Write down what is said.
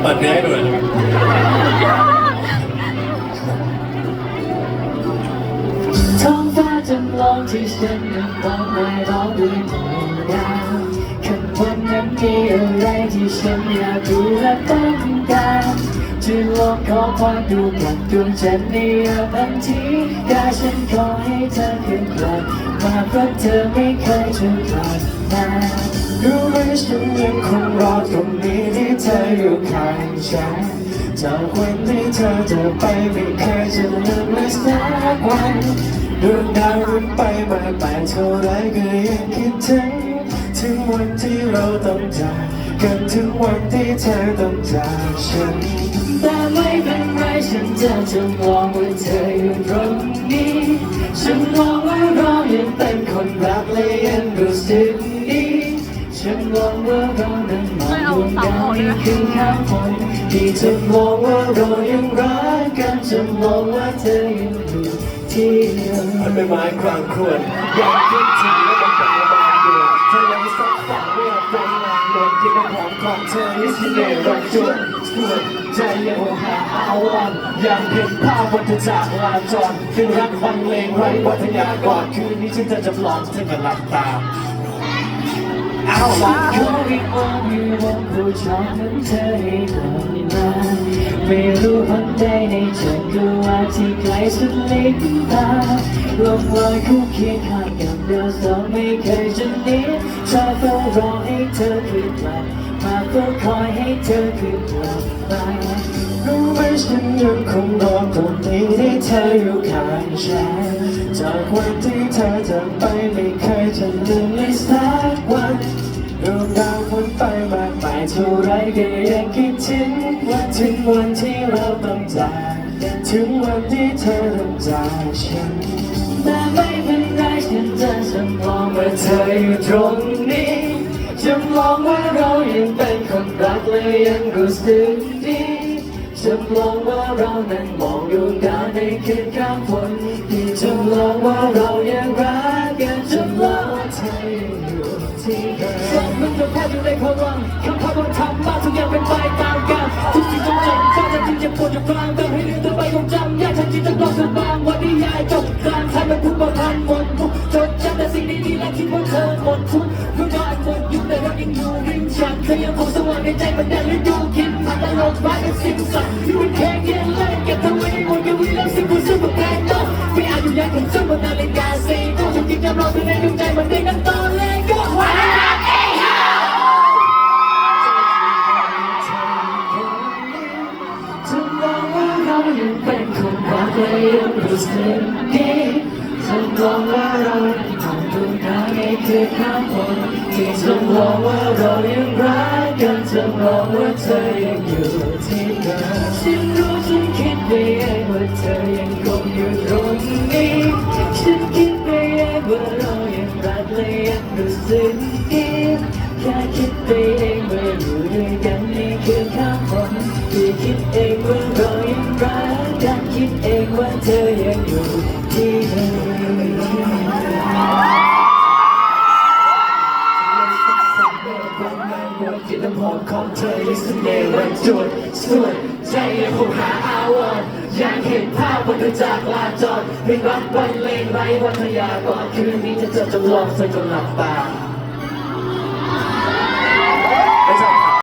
เปิดเนื้อให้ดูหน่อยได้ไหมท้องฟ้าจำลองที่ฉันยังต้องไม่ร้องด้วยดวงดาวคืนวันนั้นมีอะไรที่ฉันอยากดูและต้องการ จะลองขอพรดูกับดวงจันทร์ในยามอันที่ได้ฉันขอให้เธอคืนกลับมาเพราะเธอไม่เคยจะกลับมารู้ไหมฉันยังคงรอตรงนี้ที่เธออยู่ข้างฉันจากวันที่เธอจะไปไม่เคยจะลืมเลยสักวันดวงดาวรุ่นไปมาแต่เท่าไรก็ยังคิดถึง ถึงวันที่เราต้องจากกันถึงวันที่เธอต้องจากฉัน แต่ไม่เป็นไรฉันจะจำลองว่าเธออยู่ตรงนี้ ฉันมองว่าเรายังเป็นคนรักและยังรู้สึกดีฉันมองว่าเรานั้นมองดวงดาวนี้คือข้ามฝนที่จะมองว่าเรายังรักกันจะมองว่าเธอยังอยู่ที่เดิมมันเป็นไม้กลางควรอยากคิดถึง ที่น้ำหอมของเธอนี่สิเนรักจนส่วนใจยังหาอาวันยังเห็นภาพวันเธอจากลาจรคือรักบังเลงไร้วัฒยากรคืนนี้ฉันจะจำลองเธอกับหลับตาาละขอวิงวอนวิงวอนผู้ชอบนั้นเธอให้กลับมาไม่รู้วันใดในจักรวาลที่ไกลสุดลิ้นตาลมลอยคู่เคียงข้างกับเราสองไม่เคยจะหนีชอบเฝ้ารอให้เธอคืนกลับมาเฝ้าคอยให้เธอคืนกลับมารู้ไหมฉันยังคงรอตรงนี้ที่เธออยู่ข้างฉันจากวันที่เธอจะไปไม่เคยจะลืมเลยสักวัน ดวงดาวพ้นไปมากมายเท่าไรก็ยังคิดถึงวันถึงวันที่เราต้องจากถึงวันที่เธอต้องจากฉันแต่ไม่เป็นไรฉันจะจำลองว่าเธออยู่ตรงนี้จำลองว่าเรายังเป็นคนรักและยังรู้สึกดีจำลองว่าเรานั้นมองดวงดาวในคืนข้ามฝนจำลองว่าเรายังรัก กลางเติมให้ลืมเธอไปคงจำยากฉันจิตจะต้องเธอบางวันที่ยายจบกลางทำเป็นทุกประพันหมดทุกจดจำแต่สิ่งดีๆและคิดว่าเธอหมดทุกรู้ได้หมดยุคแต่เรายังอยู่ริมฉันเธอยังคงสว่างในใจมันแดงและดูคิดผ่านตลอดไปเป็นสิ่งสักที่มันแค่เย็นเลยเก็บเธอไว้ในหัวใจวิแล้วสิ่งผู้ซึ่งมันแพงเนาะ ยังรู้สึกลองว่าเรายังคงดูดาวในคืนข้ามฝนที่จำลองว่าเรายังรักกันจำลองว่าเธอยังอยู่ที่เดิมฉันรู้ฉันคิดไปเองว่าเธอยังคงอยู่ตรงนี้ฉันคิดไปเองว่าเรายังรักและยังรู้สึกดีแค่คิดไปเองว่าอยู่ด้วยกันในคืนข้ามฝนที่คิดเองว่าเรายังรักกันคิดเองว่าเธอยัง ของเธอยิ่งเสน่ห์วันจุดส่วนใจยังคงหาอาวรอยากเห็นภาพวันเธอจากลาจรเพลงรักวันเลงไร้วันทยากรคืนนี้จะเจอจำลองเธอจนหลับตา